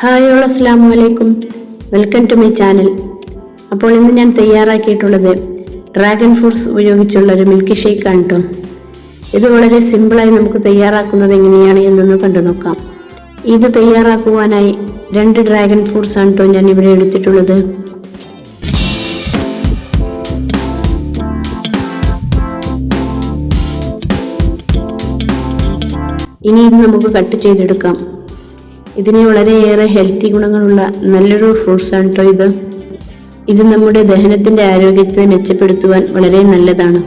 Hi all അസ്സാം വലൈക്കും welcome to my channel അപ്പോൾ ഇന്ന് ഞാൻ തയ്യാറാക്കിയിട്ടുള്ളത് ഡ്രാഗൺ ഫ്രൂട്ട്സ് ഉപയോഗിച്ചുള്ള ഒരു മിൽക്ക് ആണ് കേട്ടോ ഇത് വളരെ സിമ്പിളായി നമുക്ക് തയ്യാറാക്കുന്നത് എങ്ങനെയാണ് എന്നൊന്ന് കണ്ടു നോക്കാം. ഇത് തയ്യാറാക്കുവാനായി രണ്ട് ഡ്രാഗൺ ഫ്രൂട്ട്സ് ആണ് കേട്ടോ ഞാൻ ഇവിടെ എടുത്തിട്ടുള്ളത്. ഇനി ഇത് നമുക്ക് കട്ട് ചെയ്തെടുക്കാം. ഇതിന് വളരെയേറെ ഹെൽത്തി ഗുണങ്ങളുള്ള നല്ലൊരു ഫ്രൂട്ട്സ് ആണ് കേട്ടോ ഇത്. ഇത് നമ്മുടെ ദഹനത്തിന്റെ ആരോഗ്യത്തെ മെച്ചപ്പെടുത്തുവാൻ വളരെ നല്ലതാണ്.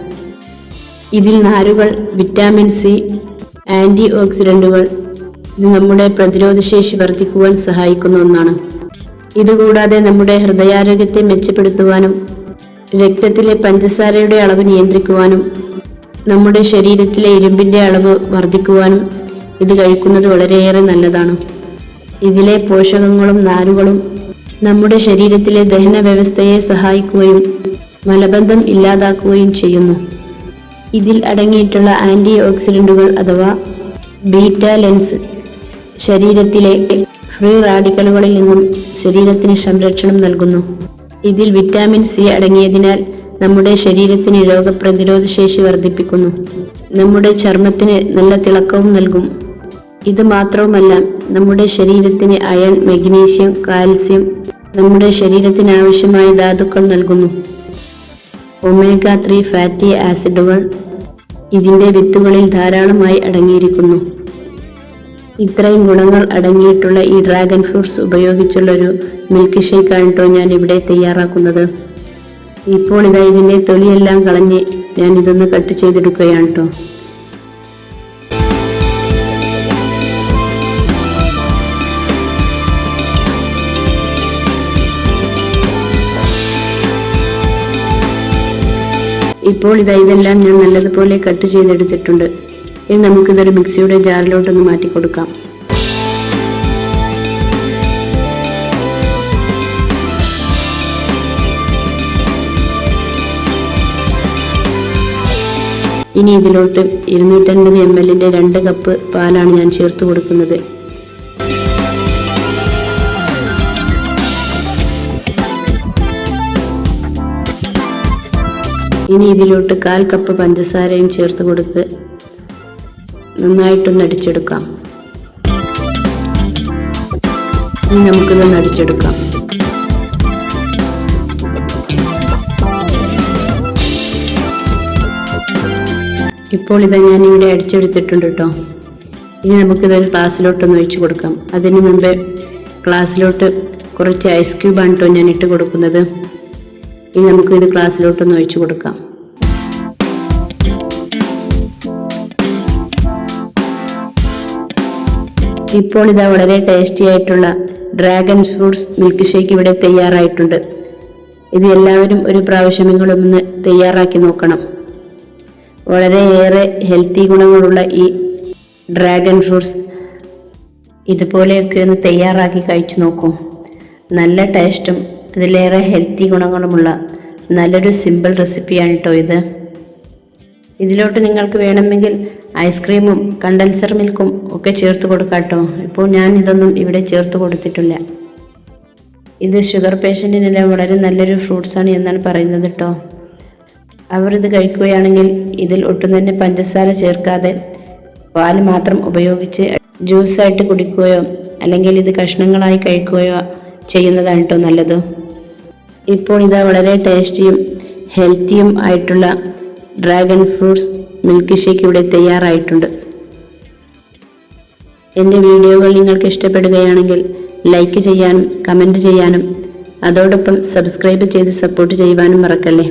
ഇതിൽ നാരുകൾ വിറ്റാമിൻ സി ആന്റി ഓക്സിഡന്റുകൾ ഇത് നമ്മുടെ പ്രതിരോധശേഷി വർദ്ധിക്കുവാൻ സഹായിക്കുന്ന ഒന്നാണ്. ഇതുകൂടാതെ നമ്മുടെ ഹൃദയാരോഗ്യത്തെ മെച്ചപ്പെടുത്തുവാനും രക്തത്തിലെ പഞ്ചസാരയുടെ അളവ് നിയന്ത്രിക്കുവാനും നമ്മുടെ ശരീരത്തിലെ ഇരുമ്പിന്റെ അളവ് വർദ്ധിക്കുവാനും ഇത് കഴിക്കുന്നത് വളരെയേറെ നല്ലതാണ്. ഇതിലെ പോഷകങ്ങളും നാരുകളും നമ്മുടെ ശരീരത്തിലെ ദഹന വ്യവസ്ഥയെ സഹായിക്കുകയും മലബന്ധം ഇല്ലാതാക്കുകയും ചെയ്യുന്നു. ഇതിൽ അടങ്ങിയിട്ടുള്ള ആന്റി ഓക്സിഡന്റുകൾ അഥവാ ബീറ്റ ലെൻസ് ശരീരത്തിലെ ഫ്രീ റാഡിക്കലുകളിൽ നിന്നും ശരീരത്തിന് സംരക്ഷണം നൽകുന്നു. ഇതിൽ വിറ്റാമിൻ സി അടങ്ങിയതിനാൽ നമ്മുടെ ശരീരത്തിന് രോഗപ്രതിരോധ ശേഷി വർദ്ധിപ്പിക്കുന്നു. നമ്മുടെ ചർമ്മത്തിന് നല്ല തിളക്കവും നൽകും. ഇത് മാത്രവുമല്ല നമ്മുടെ ശരീരത്തിന് അയൺ മെഗ്നീഷ്യം കാൽസ്യം നമ്മുടെ ശരീരത്തിന് ആവശ്യമായ ധാതുക്കൾ നൽകുന്നു. ഒമേഗ ത്രീ ഫാറ്റി ആസിഡുകൾ ഇതിന്റെ വിത്തുകളിൽ ധാരാളമായി അടങ്ങിയിരിക്കുന്നു. ഇത്രയും ഗുണങ്ങൾ അടങ്ങിയിട്ടുള്ള ഈ ഡ്രാഗൺ ഫ്രൂട്ട്സ് ഉപയോഗിച്ചുള്ളൊരു മിൽക്ക് ഷേക്കാണ് കേട്ടോ ഞാൻ ഇവിടെ തയ്യാറാക്കുന്നത്. ഇപ്പോൾ ഇതാ ഇതിന്റെ തൊലിയെല്ലാം കളഞ്ഞ് ഞാൻ ഇതൊന്ന് കട്ട് ചെയ്തെടുക്കുകയാണ് കേട്ടോ. ഇപ്പോൾ ഇതാ ഇതെല്ലാം ഞാൻ നല്ലതുപോലെ കട്ട് ചെയ്തെടുത്തിട്ടുണ്ട്. ഇനി നമുക്കിതൊരു മിക്സിയുടെ ജാറിലോട്ടൊന്ന് മാറ്റി കൊടുക്കാം ഇനി ഇതിലോട്ട് ഇരുന്നൂറ്റൻപത് എം എല്ലിന്റെ രണ്ട് കപ്പ് പാലാണ് ഞാൻ ചേർത്ത് കൊടുക്കുന്നത്. ഇനി ഇതിലോട്ട് കാൽ കപ്പ് പഞ്ചസാരയും ചേർത്ത് കൊടുത്ത് നന്നായിട്ടൊന്ന് അടിച്ചെടുക്കാം. ഇനി നമുക്കിതൊന്ന് അടിച്ചെടുക്കാം. ഇപ്പോൾ ഇതാ ഇവിടെ അടിച്ചെടുത്തിട്ടുണ്ട് കേട്ടോ. ഇനി നമുക്കിതൊരു ഗ്ലാസ്സിലോട്ടൊന്ന് ഒഴിച്ചു കൊടുക്കാം. അതിനു മുമ്പേ ഗ്ലാസ്സിലോട്ട് കുറച്ച് ഐസ് ക്യൂബാണ് കേട്ടോ ഞാൻ ഇട്ട് കൊടുക്കുന്നത്. ഇനി നമുക്ക് ഇത് ഗ്ലാസ്സിലോട്ടൊന്ന് ഒഴിച്ചു കൊടുക്കാം. ഇപ്പോൾ ഇതാ വളരെ ടേസ്റ്റി ആയിട്ടുള്ള ഡ്രാഗൺ ഫ്രൂട്ട്സ് മിൽക്ക് ഷേക്ക് ഇവിടെ തയ്യാറായിട്ടുണ്ട്. ഇത് എല്ലാവരും ഒരു പ്രാവശ്യമെങ്കിലും ഒന്ന് തയ്യാറാക്കി നോക്കണം. വളരെയേറെ ഹെൽത്തി ഗുണങ്ങളുള്ള ഈ ഡ്രാഗൺ ഫ്രൂട്ട്സ് ഇതുപോലെയൊക്കെ ഒന്ന് തയ്യാറാക്കി കഴിച്ചു നോക്കൂ. നല്ല ടേസ്റ്റും അതിലേറെ ഹെൽത്തി ഗുണങ്ങളുമുള്ള നല്ലൊരു സിമ്പിൾ റെസിപ്പിയാണ് കേട്ടോ ഇത്. ഇതിലോട്ട് നിങ്ങൾക്ക് വേണമെങ്കിൽ ഐസ്ക്രീമും കണ്ടൻസർ മിൽക്കും ഒക്കെ ചേർത്ത് കൊടുക്കാട്ടോ ഇപ്പോൾ ഞാൻ ഇതൊന്നും ഇവിടെ ചേർത്ത് കൊടുത്തിട്ടില്ല. ഇത് ഷുഗർ പേഷ്യന്റിനെല്ലാം വളരെ നല്ലൊരു ഫ്രൂട്ട്സാണ് എന്നാണ് പറയുന്നത് കേട്ടോ അവർ ഇത് കഴിക്കുകയാണെങ്കിൽ ഇതിൽ ഒട്ടും തന്നെ പഞ്ചസാര ചേർക്കാതെ പാൽ മാത്രം ഉപയോഗിച്ച് ജ്യൂസായിട്ട് കുടിക്കുകയോ അല്ലെങ്കിൽ ഇത് കഷ്ണങ്ങളായി കഴിക്കുകയോ ചെയ്യുന്നതാണ് നല്ലത്. ഇപ്പോൾ ഇത് വളരെ ടേസ്റ്റിയും ഹെൽത്തിയും ആയിട്ടുള്ള ഡ്രാഗൺ ഫ്രൂട്ട്സ് മിൽക്ക് ഷേക്ക് ഇവിടെ തയ്യാറായിട്ടുണ്ട്. എന്റെ വീഡിയോകൾ നിങ്ങൾക്ക് ഇഷ്ടപ്പെടുകയാണെങ്കിൽ ലൈക്ക് ചെയ്യാനും കമന്റ് ചെയ്യാനും അതോടൊപ്പം സബ്സ്ക്രൈബ് ചെയ്ത് സപ്പോർട്ട് ചെയ്യുവാനും മറക്കല്ലേ?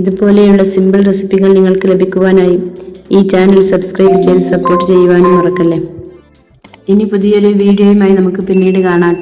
ഇതുപോലെയുള്ള സിമ്പിൾ റെസിപ്പികൾ നിങ്ങൾക്ക് ലഭിക്കുവാനായി ഈ ചാനൽ സബ്സ്ക്രൈബ് ചെയ്ത് സപ്പോർട്ട് ചെയ്യുവാനും മറക്കല്ലേ? ഇനി പുതിയൊരു വീഡിയോയുമായി നമുക്ക് പിന്നീട് കാണാം